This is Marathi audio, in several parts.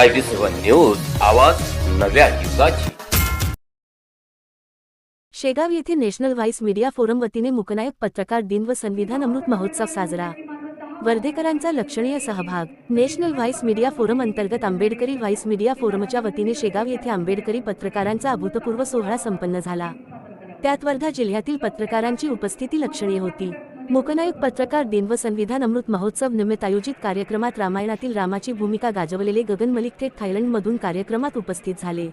आय बी सेवन न्यूज आवाज नव्या युगाची. शेगाव येथे नॅशनल व्हाईस मीडिया फोरम वतीने मुकनायक पत्रकार दिन व संविधान अमृत महोत्सव साजरा. वर्धेकरांचा लक्षणीय सहभाग. नॅशनल व्हाईस मीडिया फोरम अंतर्गत आंबेडकरी व्हाईस मीडिया फोरमच्या वतीने शेगाव येथे आंबेडकरी पत्रकारांचा अभूतपूर्व सोहळा संपन्न झाला. त्यात वर्धा जिल्ह्यातील पत्रकारांची उपस्थिती लक्षणीय होती. मुकनायक पत्रकार दिन व संविधान अमृत महोत्सव निमित्त आयोजित कार्यक्रमात रामायणातील रामाची भूमिका गाजवलेले गगन मलिक थेट थायलंडमधून कार्यक्रमात उपस्थित झाले.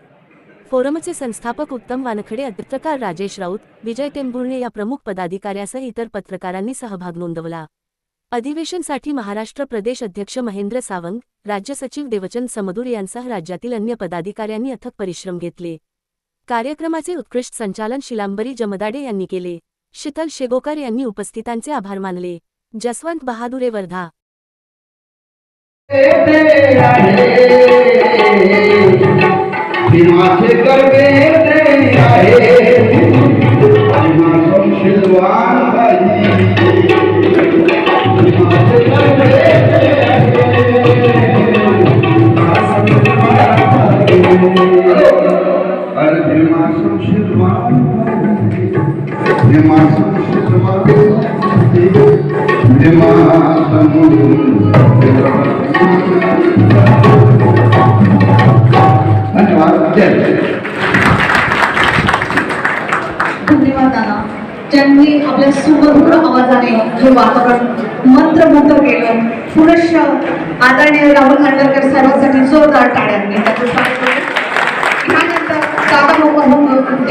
फोरमचे संस्थापक उत्तम वानखडे पत्रकार राजेश राऊत विजय टेंभुर्णे या प्रमुख पदाधिकाऱ्यासह इतर पत्रकारांनी सहभाग नोंदवला. अधिवेशनसाठी महाराष्ट्र प्रदेश अध्यक्ष महेंद्र सावंत राज्य सचिव देवचंद समदूर यांसह राज्यातील अन्य पदाधिकाऱ्यांनी अथक परिश्रम घेतले. कार्यक्रमाचे उत्कृष्ट संचालन शिलांबरी जमदाडे यांनी केले. शीतल शेगोकर यांनी उपस्थितांचे आभार मानले. जसवंत बहादुरे वर्धा. अरे भीमा ज्यांनी आपल्या सुमधुर आवाजाने हे वातावरण मंत्रमुग्ध केलं पुनश्च आदरणीय राहुल खांडकर सर्वांसाठी जोरदार टाळ्यांनी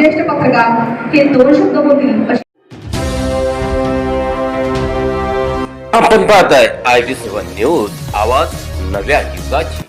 ज्येष्ठ पत्रकार हे दोन शब्द होतील आपण पाहताय आय बी सेवन न्यूज आवाज नव्या युगाची.